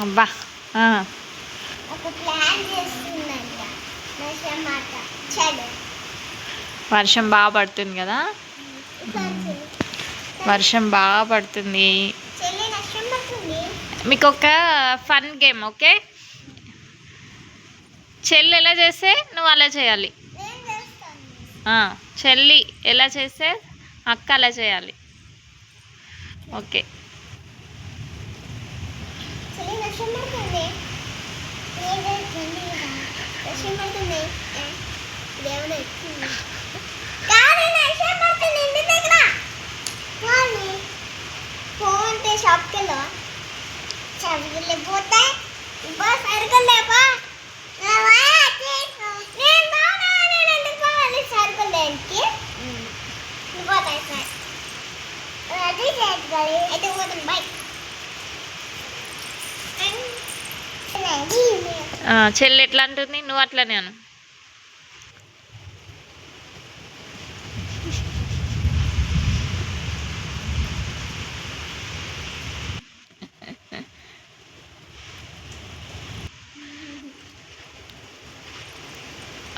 అబ్బా వర్షం బాగా పడుతుంది కదా? వర్షం బాగా పడుతుంది. మీకు ఒక ఫన్ గేమ్ ఓకే? చెల్లి ఎలా చేస్తే నువ్వు అలా చేయాలి. చెల్లి ఎలా చేస్తే అక్క అలా చేయాలి. ఓకే. షాప్కి వెళ్ళవా బా నేను బాగా సరుకులు దేనికి? పోతాయి సార్ చెల్లి ఎట్లా అంటుంది? నువ్వు అట్లనే అను.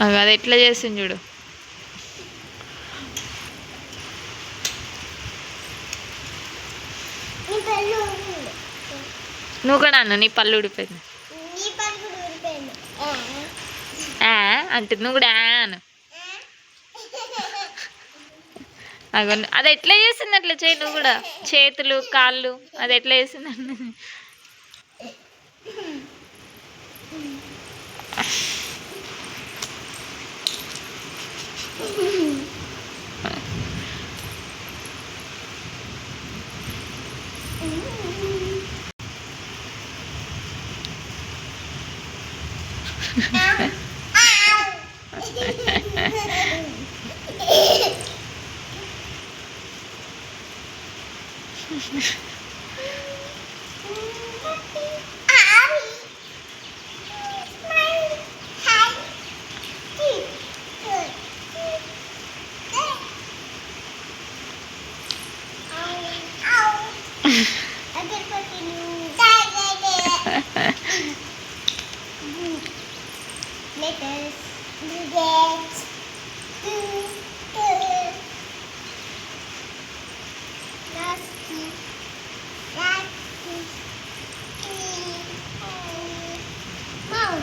అవి అది ఎట్లా చేసింది చూడు నీ పళ్ళు ఊరింది. నువ్వు కూడా అను నీ పళ్ళు ఊడిపోయింది. అంటే నువ్వు కూడా ఆ అను అగో అది ఎట్లా చేసింది అట్లా చేయి నువ్వు కూడా? చేతులు కాళ్ళు అది ఎట్లా చేసింది 啊啊！哈哈哈哈哈！哈哈。letters. Get. Nasty. Nasty. Mom.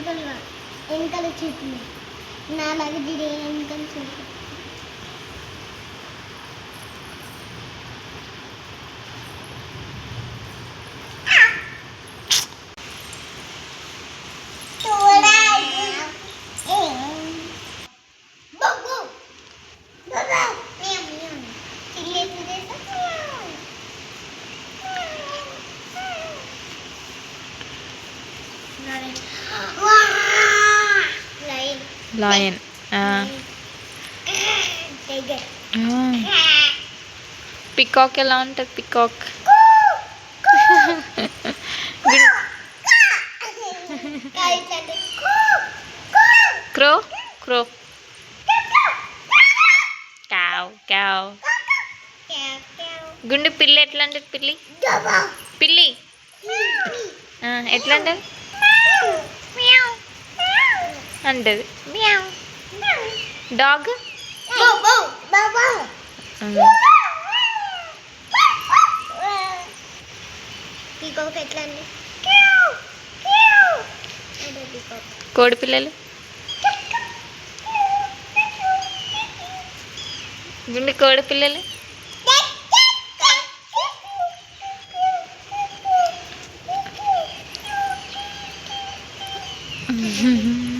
వెనకలు వెనకల చూపులు నాలాగా దిడే వెనకల చూపు లాయన్ ఆ, టైగర్ ఆ. పికాక్ ఎలా ఉంటుంది పికాక్ క్రో క్రో కావ్ కావ్ గుండు పిల్లి ఎట్లా ఉంటుంది పిల్లి? పిల్లి. ఆ, ఎట్లా ఉంటుంది అంటది. డాగ్? కోడి పిల్లలు? గుండు కోడి పిల్లలు?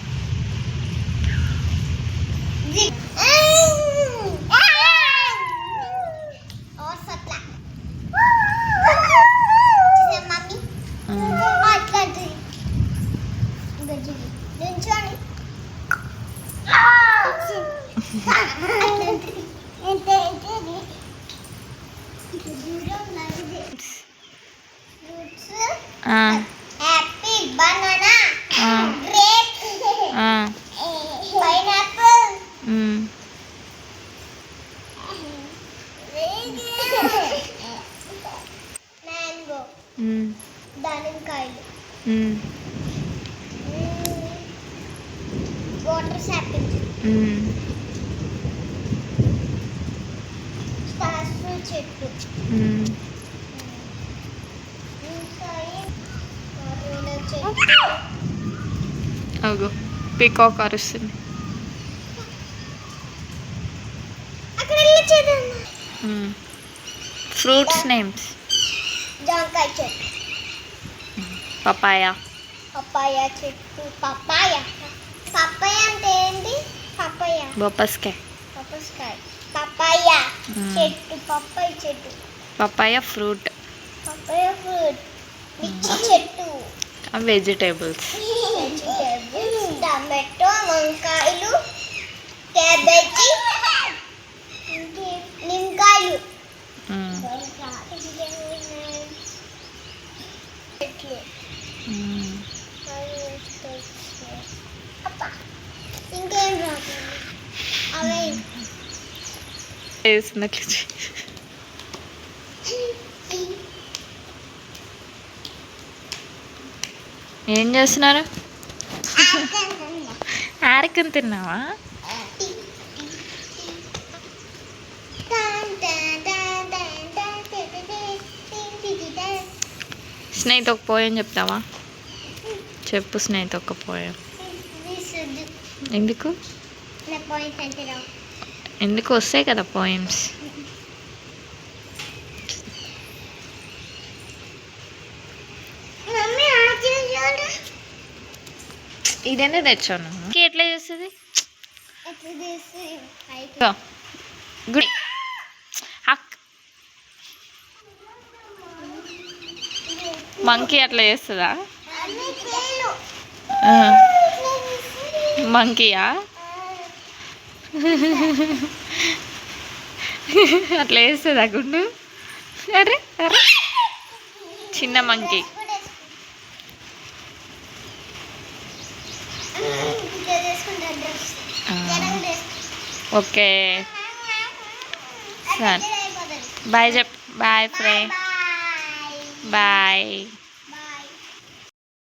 Apple banana. Grape pineapple mango దానిమ్మకాయలు వాటర్ సాపిల్ చెట్టు అగో పీకాక్ అరుస్తుంది. Fruits names. జాంకాయ చెట్టు. పపాయ. పప్పాయ చెట్టు పప్పాయ పప్పాయ అంటే ఏంటి? పప్పాయ బొప్పస్కాయ. పప్పస్కాయ పప్పాయ మ్మ్. చెట్టు పప్పాయ చెట్టు. Papaya fruit. Papaya fruit. మిర్చి చెట్టు. వెజిటేబుల్స్. టమాటో వంకాయలు క్యాబేజీ నిమ్మకాయలు. చెట్లు చెయ్. ఏం చేస్తున్నారు? ఆరికం తిన్నావా స్నేహితు ఒక పోయం చెప్తావా? చెప్పు స్నేహితు ఒక పోయం ఎందుకు? ఎందుకు వస్తాయి కదా పోయమ్స్ ఇదనే తెచ్చాను ఎట్లా చేస్తుంది? గుడి. అక్ మంకీ అట్లా చేస్తుందా? మంకీయా? అట్లా వేస్తుందా గుండు. అరే అరే. చిన్న మంకీ. ఓకే. సరే. బాయ్ చెప్ బాయ్ ఫ్రెండ్. బాయ్.